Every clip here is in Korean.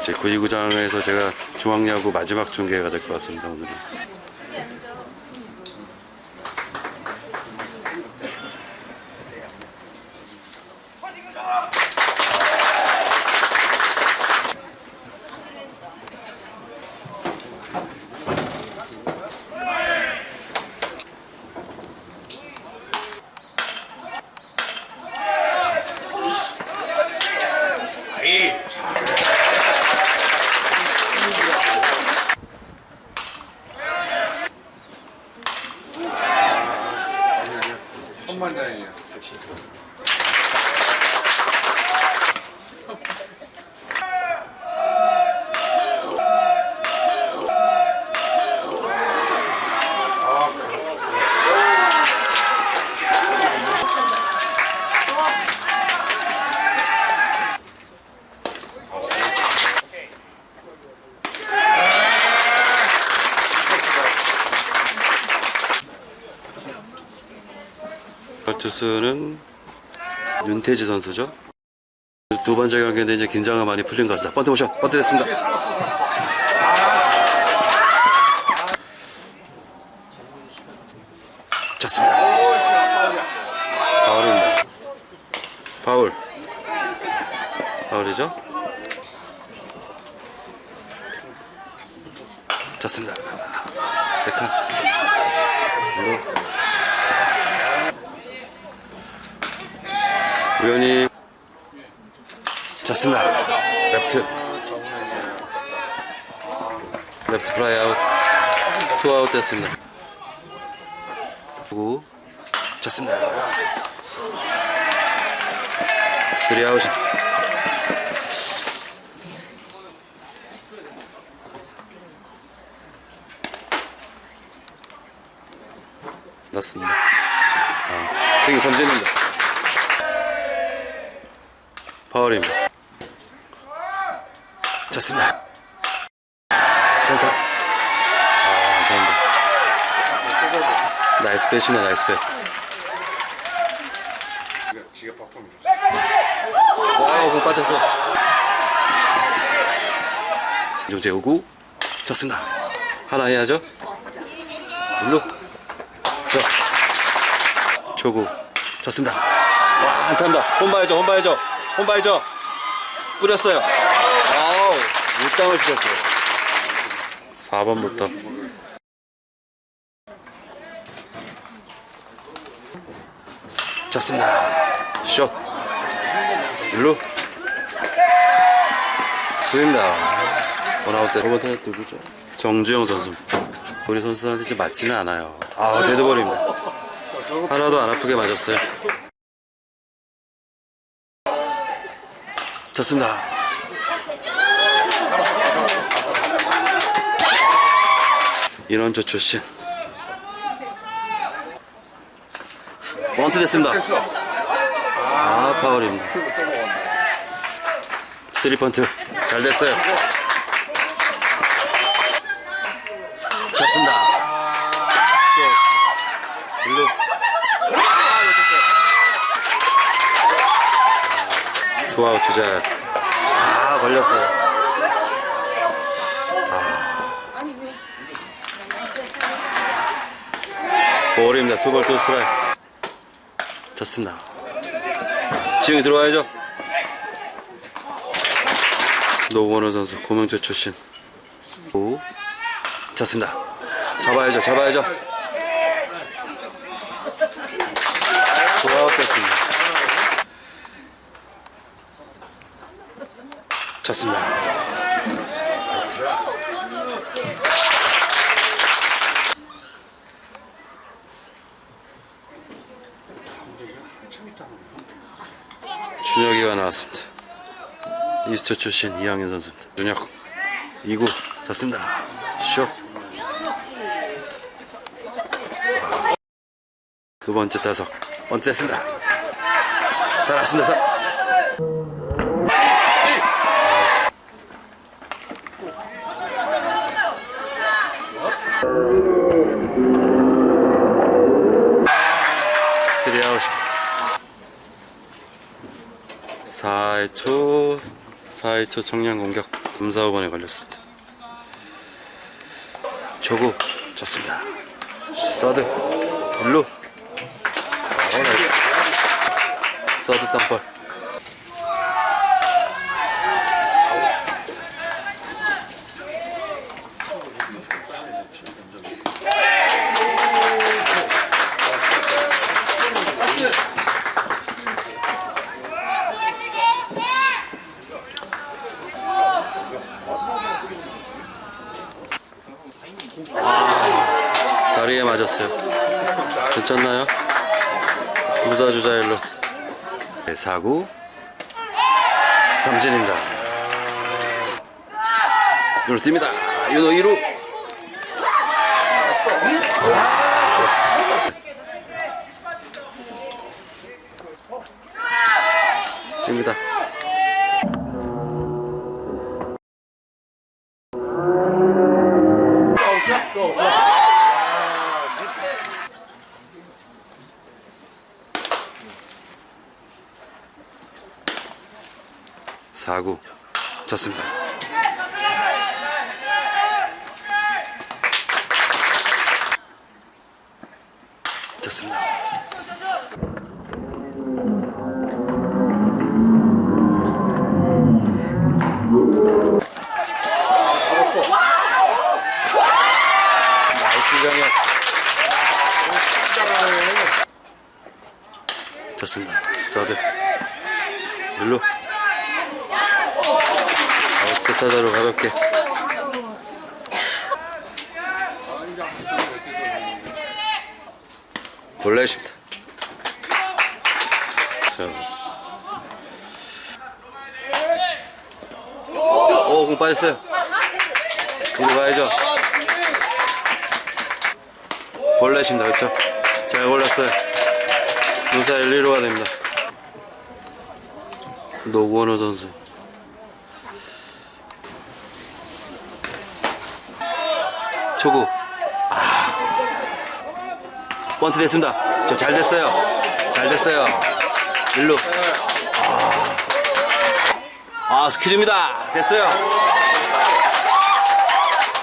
이제 구이구장에서 제가 중앙야구 마지막 중계가 될 것 같습니다 오늘은. 천만다행이야. 투수는 윤태지 선수죠. 두 번째 경기인데 이제 긴장이 많이 풀린 것 같습니다. 번트 모션, 번트 됐습니다. 좋습니다. 파울입니다. 파울. 파울이죠? 좋습니다. 세컨. 우연히 좋습니다. 레프트. 레프트 플라이 아웃. 투 아웃 됐습니다. 구 좋습니다. 쓰리 아웃. 났습니다. 아, 승이 삼진입니다. 파울입니다. 좋습니다. 센터. 아, 안타입니다. 나이스 배시네, 나이스 배. 지가. 와우, 공 빠졌어. 이종재 오구. 좋습니다. 하나 해야죠. 일로. 저. 초구. 좋습니다. 와, 안타입니다. 홈 봐야죠, 홈 봐야죠. 홈 봐야죠. 뿌렸어요. 아우, 물땅을 주셨어요. 4번부터. 좋습니다. 슛. 일로. 스윙다. 원아웃 때 로버트 누구죠? 정주영 선수. 우리 선수한테 좀 맞지는 않아요. 아, 데드볼입니다. 하나도 안 아프게 맞았어요. 좋습니다. 인원조 출신. 원투 됐습니다. 아, 파울입니다. 쓰리 펀트. 잘 됐어요. 좋습니다. 일로. 투아웃 주자. 아, 걸렸어요. 아. 볼입니다. 투볼 투 스트라이크. 좋습니다. 지웅이 들어와야죠. 노원호 선수 고명조 출신. 오. 좋습니다. 잡아야죠. 잡아야죠. 좋았겠습니다. 좋습니다. 준혁이가 나왔습니다. 이스트 출신 이학년 선수입니다. 준혁 2구 좋습니다. 쇼. 두 번째 타석 번트 됐습니다. 살았습니다. 사. 3아웃입니다 4회 초 4회 초 청량 공격 3, 4, 5번에 걸렸습니다. 초구 좋습니다. 서드 어, 나이스. 서드 땅볼 무사주자 일로. 네, 사구. 삼진입니다. 윤호 뜁니다. 윤호 2루. 뜁니다 사구 쳤습니다. 쳤습니다. 나이스 장현 쳤습니다. 서드. 일로 세타자로 가볍게 볼넷입니다 자. 오, 공 빠졌어요. 이리 가야죠. 볼넷입니다. 그렇죠? 잘 골랐어요. 누사 1, 2루가 됩니다. 노구원호 선수. 초구. 아. 번트 됐습니다. 저 잘 됐어요. 잘 됐어요. 일루. 아, 아 스퀴즈입니다. 됐어요.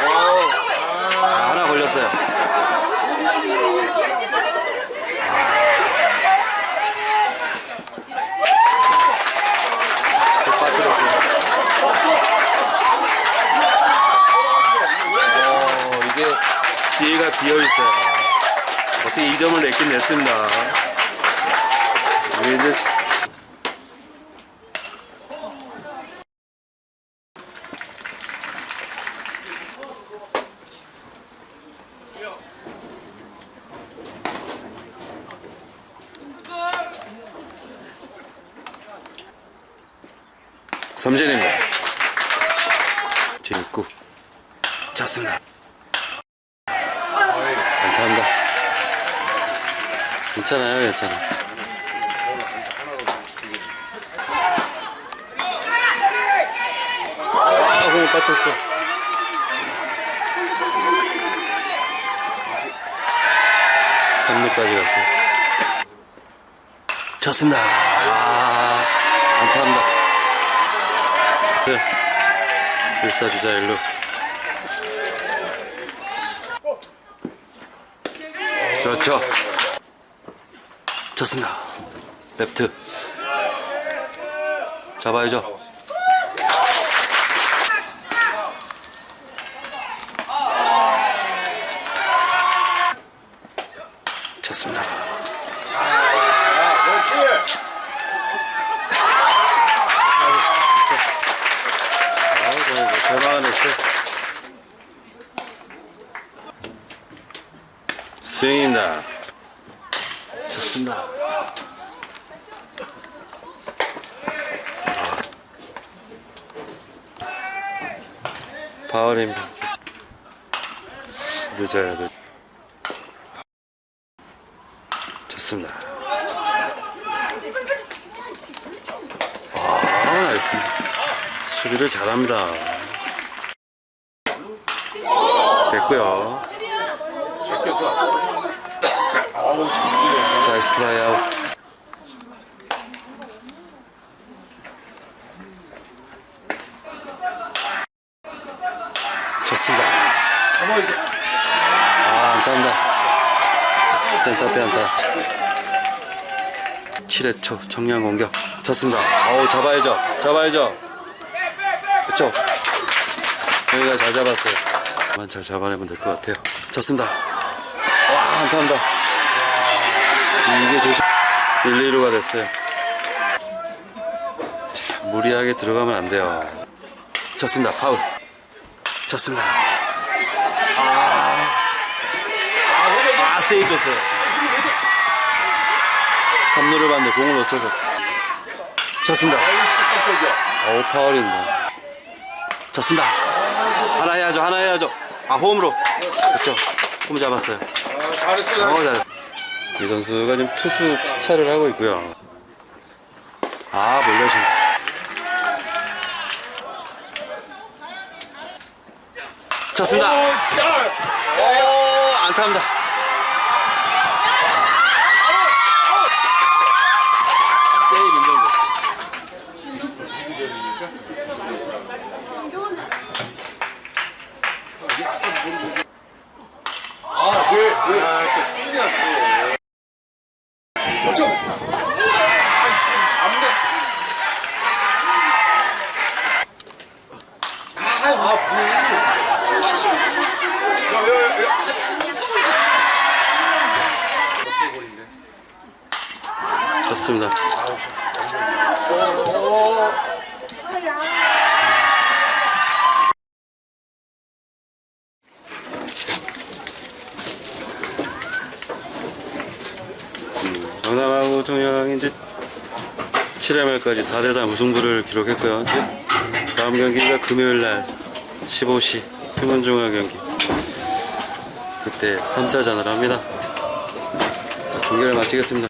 오. 아, 하나 걸렸어요. 1점을 냈긴 냈습니다. 이제 삼진입니다. 제입구 졌습니다. 괜찮아요, 괜찮아. 아, 공을 빠졌어. 삼루까지 갔어요. 쳤습니다. 아, 안타합니다. 네. 일사 주자 일루. 그렇죠. 쳤습니다. 랩트. 잡아야죠. 쳤습니다. 그렇지. 아이고, 전화가 냈어. 스윙입니다. 좋습니다. 아. 파울입니다. 늦어요, 늦. 좋습니다. 아, 나이스. 수비를 잘합니다. 됐고요. 아우 참. 자, 트라이아웃. 좋습니다. 아, 안타입니다. 센터페 안타. 7회 초 청량 공격. 쳤습니다. 어우, 잡아야죠. 잡아야죠. 그쵸? 여기가 잘 잡았어요. 만잘 잡아내면 될 것 같아요. 쳤습니다. 와, 안타입니다. 이게 조심. 1, 2루가 됐어요. 자, 무리하게 들어가면 안 돼요. 쳤습니다. 파울. 쳤습니다. 아, 아, 세이브 줬어요. 3루를 봤는데 공을 놓쳐서. 쳤습니다. 어우, 파울인데. 쳤습니다. 하나 해야죠, 하나 해야죠. 아, 홈으로. 그렇죠. 홈 잡았어요. 아, 잘했어. 어, 잘했어. 이 선수가 지금 투수 피차를 하고 있고요. 아, 몰려준다. 쳤습니다. 오, 안타입니다. 세이브 인정됐어. 아, 왜, 왜? 아, 또 삐냐, 또. 어쩜? 아이씨, 잡네. 아, 아, 뭐. 야, 야, 야, 야. 골인데. 좋습니다. 경남하고 청량이 이제 7회 말까지 4대3 우승부를 기록했고요. 이제 다음 경기가 금요일 날 15시 휴먼중앙 경기. 그때 3차전을 합니다. 자, 중계를 마치겠습니다.